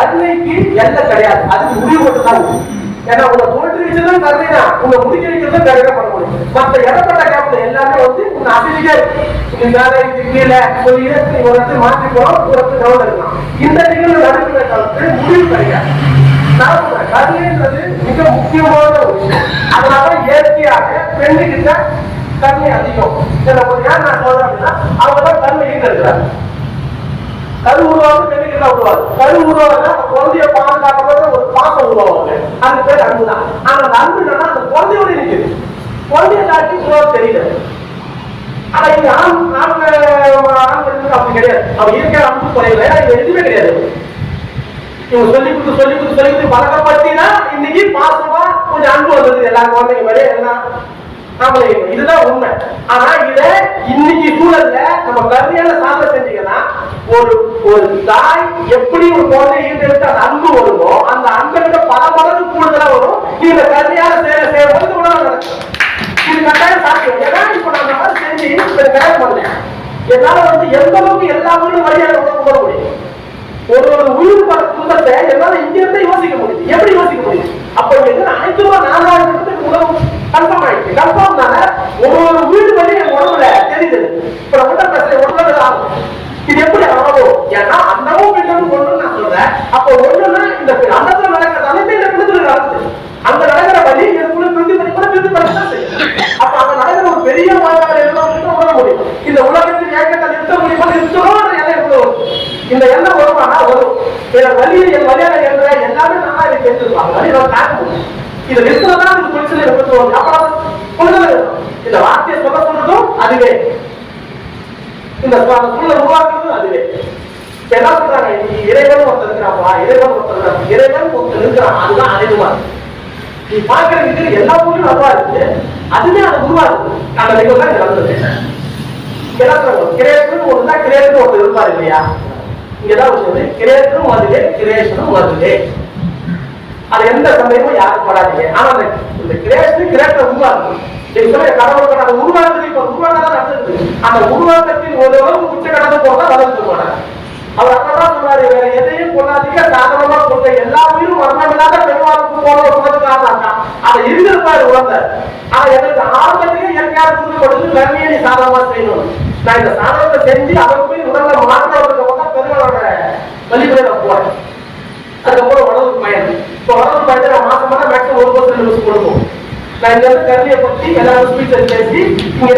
கருணைக்கு எல்லை கிடையாது. அதுக்கு முடிவு மட்டும் தான் ஏன்னா உங்க தோற்று வச்சதும் கருணை தான் உங்க முடிக்க வைக்கிறதும் கருணை பண்ண முடியும். மத்த இடப்பட்ட கேப்ல எல்லாமே வந்து உங்க அசிலிக்கே இருக்கு. நீ மேல இது கீழே ஒரு இடத்துல நீ ஒரு இடத்துல மாற்றி போறோம் ஒரு இடத்துல கவனம் இருக்கலாம் இந்த நிகழ்வு நடுக்கிற காலத்து முடிவு கிடையாது. நான் சொல்றேன், கருணைன்றது மிக முக்கியமான ஒரு விஷயம். அதனால இயற்கையாக பெண்ணுகிட்ட கருணை அதிகம். இதை ஒரு ஏன் நான் சொல்றேன் அப்படின்னா அவங்க தான் கருணை இருக்கிறாங்க கரு உருவாவது பெண்ணுக்கு உருவாது கரு உருவாது அந்த குழந்தைய ஒரு பாசம் அந்த பேர் அன்பு தான் ஆனா அந்த அன்பு என்னன்னா அந்த குழந்தையோட நிற்குது குழந்தைய உருவாக தெரியல. ஆனா இங்க ஆண் ஆண் அப்படி கிடையாது. அவன் இயற்கையான அன்பு குறையல. இது எதுவுமே கிடையாது. இவங்க சொல்லி கொடுத்து சொல்லி கொடுத்து சொல்லி கொடுத்து பழக்கப்படுத்தினா இன்னைக்கு பாசமா கொஞ்சம் அன்பு வந்தது. எல்லா குழந்தைங்க மாதிரி எல்லாம் இதுதான் உண்மை. ஆனா இத இன்னைக்கு சூழல்ல நம்ம கருணையான சாதம் செஞ்சீங்கன்னா ஒரு ஒரு தாய் எப்படி ஒரு குழந்தை ஈட்டெடுத்து அந்த அன்பு வருமோ அந்த அன்பை விட பல மடங்கு கூடுதலா வரும். இந்த கருணையான சேவை செய்யும்போது உணவு நடக்கும். இது கட்டாயம் சாத்தியம். ஏன்னா இப்ப நான் மாதிரி செஞ்சு இப்ப கல்யாணம் பண்ணேன் என்னால வந்து எந்த அளவுக்கு எல்லா ஊரும் வழியாக உணவு போட முடியும்? ஒரு ஒரு உயிர் பட துன்பத்தை என்னால இங்கிருந்து யோசிக்க முடியும் எப்படி யோசிக்க முடியும் அப்ப எங்க அனைத்துமா நாலாயிரத்துக்கு உணவு கன்ஃபார்ம் ஆயிடுச்சு. கன்ஃபார்ம்னால ஒரு ஒரு உயிர் வழி என் உடம்புல தெரியுது இப்ப நான் உடம்பு பேசுறேன் உடம்புல ஆகும் இது எப்படி ஆகும் ஏன்னா அந்தமும் பெண்ணும் ஒண்ணு நான் சொல்றேன் அப்ப ஒண்ணுன்னா இந்த பெண் நடக்கிற அனைத்து இந்த பெண்ணத்துல நடக்குது. அங்க நடக்கிற வழி குழு பிரிந்து பண்ணி கூட பிரிந்து பண்ணி செய்யும் அப்ப அங்க நடக்கிற ஒரு பெரிய மாற்றம் எல்லாம் உணர முடியும். இந்த உலகத்தில் ஏக்கத்தை நிறுத்த முடியுமா? நிறுத்தணும் எல்லாம் எவ்வளவு இந்த எண்ணம் வருமானா வரும். என் வழியை என் வழியாக என்ற எல்லாமே நல்லா இதை கேட்டுருப்பாங்க. வழி நான் தாக்க இதை நிறுத்தினதான் இந்த அப்புறம் புரிதல் இந்த வார்த்தையை சொல்ல சொல்றதும் அதுவே. இந்த சூழ- சூழலை உருவாக்குறதும் அதுவே. இப்ப நீ இறைவன் ஒருத்தர் இருக்கிறாப்பா இறைவன் ஒருத்தர் இருக்கிறான். இறைவன் ஒருத்தர் இருக்கிறான் அதுதான் அனைத்துமா நீ பாக்குற இது எல்லா ஊர்லயும் நல்லா இருக்கு. அதுவே அது உருவா உருவாகுது அந்த நிகழ்வு தான் இங்க நடந்தது கிரேட்டரும் ஒன்று தான் கிரேட்டர் ஒருத்தர் இருப்பார் இல்லையா? இங்கதான் சொல்லுது கிரேட்டரும் அதுவே கிரேஷனும் அதுவே அது எந்த சந்தேகமும் யாரும் படாதீங்க. ஆனா இந்த கிரேஷன் கிரேட்டர் உருவாக்குது நீங்க சொல்ல கடவுளுக்கு அந்த உருவாக்குறது இப்ப உருவாக்கதான் நடந்தது அந்த உருவாக்கத்தின் ஒரு அளவுக்கு உச்ச கடந்து போட்டா வளர்ந்து போனாங்க அவர் அப்பதான் சொல்றாரு வேற எதையும் கொள்ளாதீங்க சாதனமா சொல்ற எல்லா உயிரும் மரணமில்லாத பெருமாளுக்கு போன சொன்னதுக்காக அதை இருந்திருப்பாரு உழந்த ஆனா எனக்கு ஆரம்பத்திலேயே இயற்கையாக புரிந்து கொடுத்து கருமையை நீ சாதாரணமா செய்யணும். நான் இந்த சாதனத்தை செஞ்சு அவர் போய் உடல்ல மாற்றவர்களுக்கு மட்டும் பெருமாளோட வழிமுறை போறேன். அதுக்கப்புறம் உடலுக்கு பயணம். இப்போ உடலுக்கு பயன் நான் மாசம் மேக்ஸிமம் ஒரு பர்சன்ட் கொடுப்போம். நான் இந்த கல்வியை பத்தி எல்லாரும் ஸ்பீச்சர் பேசி இங்க